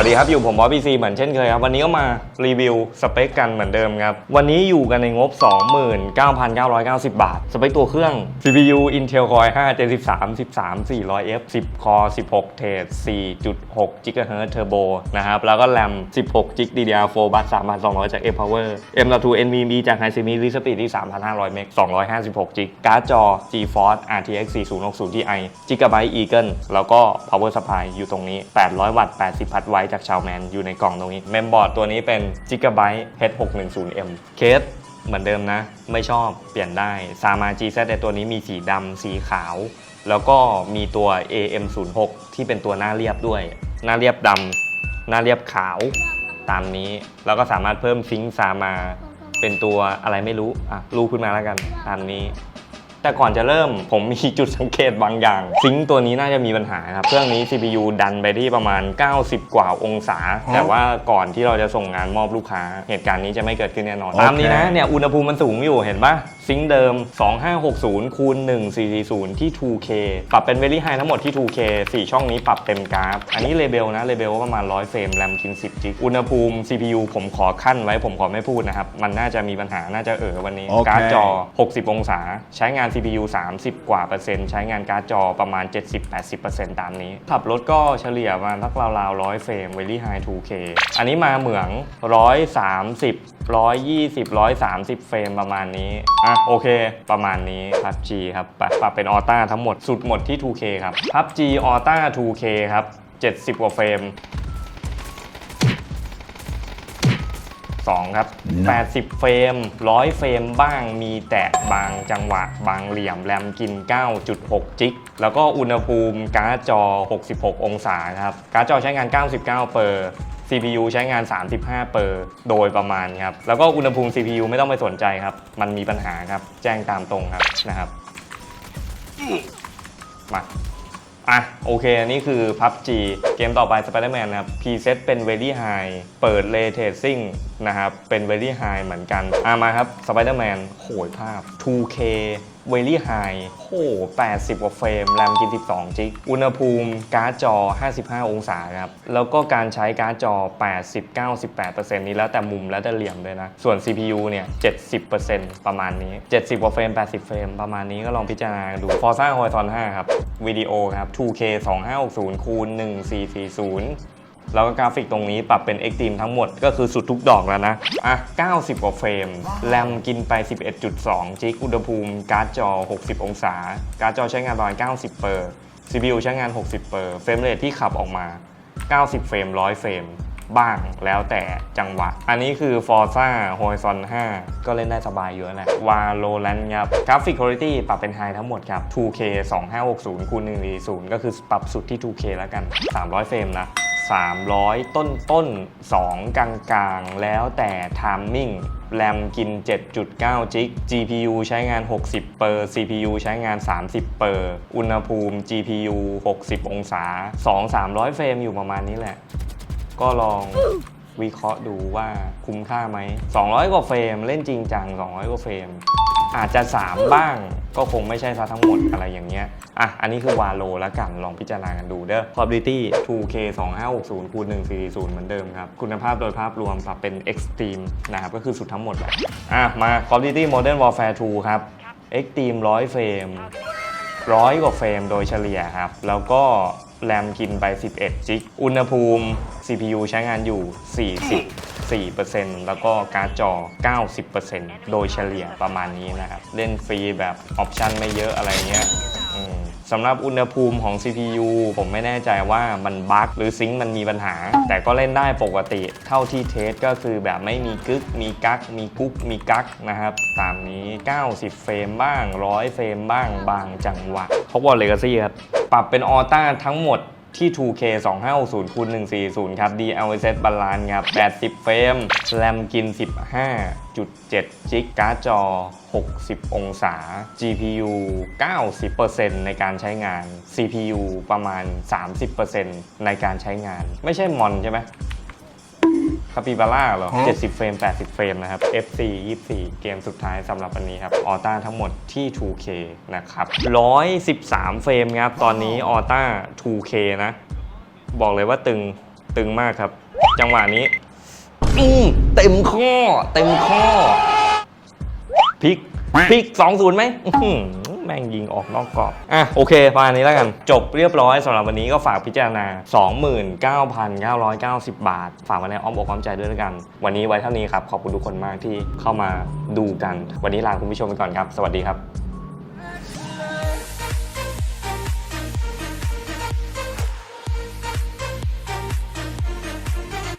วัสดีครับ อยู่ผมบอสพีซีเหมือนเช่นเคยครับ วันนี้ก็มารีวิวสเปคกันเหมือนเดิมครับ วันนี้อยู่กันในงบ 29,990 บาท สเปคตัวเครื่อง CPU Intel Core i5 Gen 13 13 400F 10 Core 16 Thread 4.6 GHz Turbo นะครับแล้วก็ RAM 16 GB DDR4 บัส3,200 จาก F-Power M.2 NVMe จาก High Read Speed ที่ 3,500 เมก256 GB การ์ดจอ GeForce RTX 4060 Ti Gigabyte Eagle แล้วก็ Power Supply อยู่ตรงนี้ 800 วัตต์ 80 พัดไวจากชาวแมนอยู่ในกล่องตรงนี้ เมมบอร์ดตัวนี้เป็น Gigabyte H610M เคสเหมือนเดิมนะ ไม่ชอบเปลี่ยนได้ซามา GZ ในตัวนี้มีสีดำสีขาว แล้วก็มีตัว AM06 ที่เป็นตัวหน้าเรียบด้วย หน้าเรียบดำหน้าเรียบขาวตามนี้ แล้วก็สามารถเพิ่มซิงค์ซามา เป็นตัวอะไรไม่รู้อะรูปขึ้นมาแล้วกัน ตามนี้ แต่ก่อนจะเริ่มผมมีจุดสังเกตบางอย่าง ซิงค์ตัวนี้น่าจะมีปัญหาครับ เครื่องนี้ CPU ดันไปที่ประมาณ 90 กว่าองศา แต่ว่าก่อนที่เราจะส่งงานมอบลูกค้า เหตุการณ์นี้จะไม่เกิดขึ้นแน่นอนโอเคตามนี้นะเนี่ยอุณหภูมิมันสูงอยู่เห็นปะซิงค์เดิม 2560คูณ1440 ที่ 2K ปรับเป็น Very High ทั้งหมดที่ 2K 4 ช่องนี้ปรับเต็มกราฟ อันนี้เลเบลนะเลเบลประมาณ 100 เฟรมแรมกิน 10 จิก อุณหภูมิ CPU ผมขอขั้นไว้ผมขอไม่พูดนะครับ มันน่าจะมีปัญหาน่าจะเออวันนี้โอเคการ์ดจอ 60 องศา ใช้งาน CPU 30 กว่าเปอร์เซ็นต์ ใช้งานการ์ดจอประมาณ 70-80%ตามนี้ ขับรถก็เฉลี่ยมาณสักราวๆ 100 เฟรม Very High 2K อันนี้มาเหมือง 130 120 130 เฟรมประมาณนี้ อะ โอเค ประมาณนี้ PUBG ครับปรับปรับเป็นออต้าทั้งหมดสุดหมดที่ 2K ครับ PUBG ออต้า 2K ครับ 70 กว่าเฟรม 2 ครับ 80 เฟรม 100 เฟรมบ้างมีแตะบางจังหวะ บางเหลี่ยมแรมกิน 9.6 จิก แล้วก็อุณหภูมิการ์ดจอ 66 องศาครับ การ์ดจอใช้งาน 99 เปอร์ CPU ใช้งาน 35 เปอร์โดยประมาณครับ แล้วก็อุณหภูมิ CPU ไม่ต้องไปสนใจครับ มันมีปัญหาครับ แจ้งตามตรงครับนะครับมา อะโอเค อันนี้คือ PUBG เกมต่อไป Spider-Man นะครับ Preset เป็น Very High เปิด Ray Tracing นะครับ เป็น Very High เหมือนกัน อะมาครับ Spider-Man โหยภาพ 2K Very High โห80กว่าเฟรม แรมกิน 12 จิก อุณหภูมิการ์ดจอ 55 องศาครับ แล้วก็การใช้การ์ดจอ 80-98%นี้แล้วแต่มุมแล้วแต่เหลี่ยมด้วยนะ ส่วน CPU เนี่ย 70%ประมาณนี้ 70 กว่าเฟรม 80 เฟรม ประมาณนี้ก็ลองพิจารณาดู Forza Horizon 5 ครับ วิดีโอครับ 2K 2560คูณ1440 แล้วก็กราฟิกตรงนี้ปรับเป็น Extreme ทั้งหมดก็คือสุดทุกดอกแล้วนะ อะ 90 กว่าเฟรม แรมกินไป 11.2 จิกอุณหภูมิ การ์ดจอ 60 องศา การ์ดจอใช้งานประมาณ 90 เปอร์ CPU ใช้งาน 60 เปอร์ เฟรมเรทที่ขับออกมา 90 เฟรม 100 เฟรมบ้างแล้วแต่จังหวะ อันนี้คือ Forza Horizon 5 ก็เล่นได้สบายอยู่แล้วแหละ Valorant ครับกราฟิก Quality ปรับเป็น High ทั้งหมดครับ 2K 2560คูณ140ก็คือปรับสุดที่ 2K แล้วกัน 300 เฟรมนะ 300 ต้นต้น 2 กลางกลางแล้วแต่ Timing แรมกิน 7.9 จิก GPU ใช้งาน 60 เปอร์ CPU ใช้งาน 30 เปอร์ อุณหภูมิ GPU 60 องศา 2-300 เฟรมอยู่ประมาณนี้แหละ ก็ลองวิเคราะห์ดูว่าคุ้มค่าไหม 200 กว่าเฟรม เล่นจริงจัง 200 กว่าเฟรม อาจจะ 3 บ้าง ก็คงไม่ใช่ซะทั้งหมดอะไรอย่างเงี้ย อะ อันนี้คือวาโลแล้วกัน ลองพิจารณากันดูเด้อ Quality 2K 2560คูณ140 เหมือนเดิมครับ คุณภาพโดยภาพรวมปรับเป็น Extreme นะครับ ก็คือสุดทั้งหมดแหละ อะ มา Quality Modern Warfare 2 ครับ Extreme 100 เฟรม ร้อยกว่าเฟรมโดยเฉลี่ยครับ แล้วก็ แรมกินไป 11 จิก อุณหภูมิ CPU ใช้งานอยู่ 44%แล้วก็การ์ดจอ 90%โดยเฉลี่ยประมาณนี้นะครับ เล่นฟรีแบบออปชันไม่เยอะอะไรเงี้ยสำหรับอุณหภูมิของ CPU ผมไม่แน่ใจว่ามันบั๊กหรือซิงค์มันมีปัญหา แต่ก็เล่นได้ปกติ เท่าที่เทสก็คือแบบไม่มีกึก มีกัก มีกุ๊ก มีกักนะครับ ตามนี้ 90 เฟรมบ้าง 100 เฟรมบ้างบางจังหวะพกวอลเลกาซี่ครับ ปรับเป็นออต้าทั้งหมดที่ 2K 2560คูณ140 ครับ DLSS Balance ครับ 80 เฟรม แรมกิน 15.7 จิก การ์ดจอ 60 องศา GPU 90%ในการใช้งาน CPU ประมาณ 30%ในการใช้งาน ไม่ใช่มอนใช่ไหมาปิบาร่าเหรอฮะ70 เฟรม 80 เฟรมนะครับ FC 24 เกมสุดท้ายสำหรับวันนี้ครับ ออต้าทั้งหมดที่ 2K นะครับ 113 เฟรมครับ ตอนนี้ออต้า 2K นะ บอกเลยว่าตึง ตึงมากครับ จังหวะนี้อืมเต็มข้อ เต็มข้อ พลิก พลิกสองศูนย์ไหมอื้อหือ แม่งยิงออกนอกกรอบ อะโอเคประมาณนี้แล้วกัน จบเรียบร้อยสำหรับวันนี้ก็ฝากพิจารณา 29,990 บาท ฝากไว้ในอ้อมอกอ้อมใจด้วยแล้วกัน วันนี้ไว้เท่านี้ครับ ขอบคุณทุกคนมากที่เข้ามาดูกัน วันนี้ลาคุณผู้ชมไปก่อนครับ สวัสดีครับ